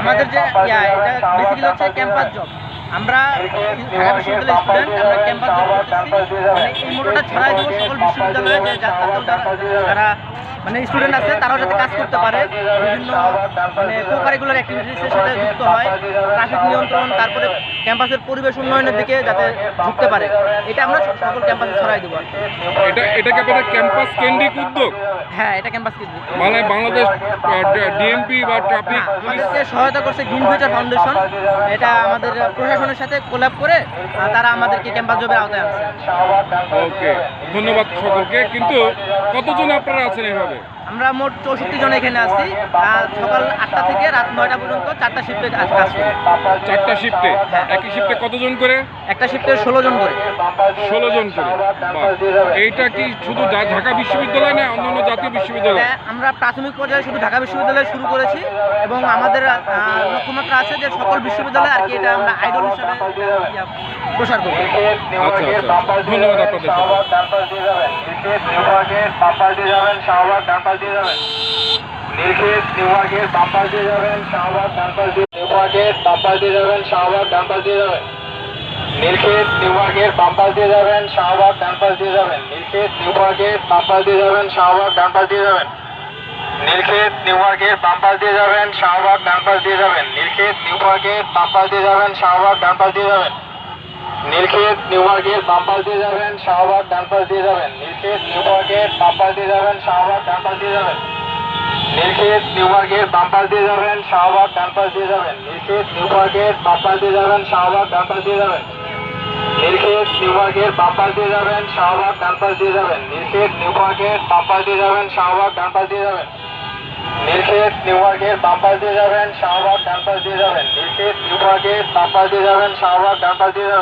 আমাদের যে এটা বেসিক্যালি হচ্ছে ক্যাম্পাস জব আমরা ঢাকা বিশ্ববিদ্যালয়ের স্টুডেন্ট আমরা ক্যাম্পাস জব করতেছি। মানে এই মোটরটা ছড়াই দেবো সকল বিশ্ববিদ্যালয়ে যে যারা মানে স্টুডেন্ট আছে, তারাও যাতে কাজ করতে পারে। বিভিন্ন মানে কো কারিকুলার অ্যাক্টিভিটিসের সাথে যুক্ত হয়। ট্রাফিক নিয়ন্ত্রণ, তারপরে ক্যাম্পাসের পরিবেশ উন্নয়নের দিকে যাতে ঝুঁকতে পারে। এটা আমরা সকল ক্যাম্পাসে ছড়াই দেবো এটা এটাকে আপনাদের ক্যাম্পাস কেন্দ্রিক উদ্যোগ? হ্যাঁ এটা ক্যাম্পাস কি মানে বাংলাদেশ ডিএমপি বা ট্রাফিক আমাদেরকে সহায়তা করছে গ্রিন ফিউচার ফাউন্ডেশন এটা আমাদের প্রশাসনের সাথে কোলাপ করে তারা আমাদেরকে ক্যাম্পাস জবের আওতায় আনছে। ওকে ধন্যবাদ সকলকে। কিন্তু কতজন আপনারা আছেন এভাবে? আমরা মোট চৌষট্টি জন এখানে আছি। আর সকাল আটটা থেকে রাত নয়টা পর্যন্ত চারটা শিফটে কাজ করি। চারটা শিফটে একই শিফটে কতজন করে? একটা শিফটে ষোলো জন করে। ষোলো জন করে। এইটা কি শুধু ঢাকা বিশ্ববিদ্যালয় না অন্যান্য জাতীয় বিশ্ববিদ্যালয়? হ্যাঁ, আমরা প্রাথমিক পর্যায়ে শুধু ঢাকা বিশ্ববিদ্যালয়ে শুরু করেছি এবং আমাদের লক্ষ্যমাত্রা আছে যে সকল বিশ্ববিদ্যালয়ে আর কি এটা আমরা আইডল হিসাবে প্রসার করব। আচ্ছা আচ্ছা ধন্যবাদ আপনাদের সকলকে। নির্গেট নিউমার্কেট বাম্পার দিয়ে যাবেন শাহবাগ ডানপাস দিয়ে নিউমার্কেট বাম্পার দিয়ে যাবেন শাহবাগ ডানপাস দিয়ে যাবেন নীলক্ষেত নিউমার্কেট বাম্পাস দিয়ে যাবেন শাহবাগ ডানপাস দিয়ে যাবেন নীলক্ষেত নিউমার্কেট বাম্পাস দিয়ে যাবেন শাহবাগ ডানপাস দিয়ে যাবেন নীলক্ষেত নিউমার্কেট বাম্পাস দিয়ে যাবেন শাহবাগ ডানপাস দিয়ে যাবেন নীলক্ষেত নিউমার্কেট বাম্পাস দিয়ে যাবেন শাহবাগ ডানপাস দিয়ে যাবেন নীলক্ষেত নিউমার্কেট বাম্পাস দিয়ে যাবেন শাহবাগ ডানপাস দিয়ে যাবেন নীলক্ষেত নিউমার্কেট বাম্পাস দিয়ে যাবেন শাহবাগ ডানপাস দিয়ে যাবেন নীলক্ষেত নিউমার্কেট বাম্পাস দিয়ে যাবেন শাহবাগ ডানপাস দিয়ে যাবেন নীলক্ষেত নিউমার্কেট বাম্পাস দিয়ে যাবেন শাহবাগ ডানপাস দিয়ে যাবেন নীলক্ষেত নিউমার্কেট বাম্পাস দিয়ে যাবেন শাহবাগ ডানপাস দিয়ে যাবেন নীলক্ষেত নিউমার্কেট বাম্পাস দিয়ে যাবেন শাহবাগ ডানপাস দিয়ে যাবেন নীলক্ষেত নিউমার্কেট বাম্পাস দিয়ে যাবেন শাহবাগ ডানপাস দিয়ে যাবেন নীলক্ষেত নিউমার্কেট বাম্পাস দিয়ে যাবেন শাহবাগ ডানপাস দিয়ে যাবেন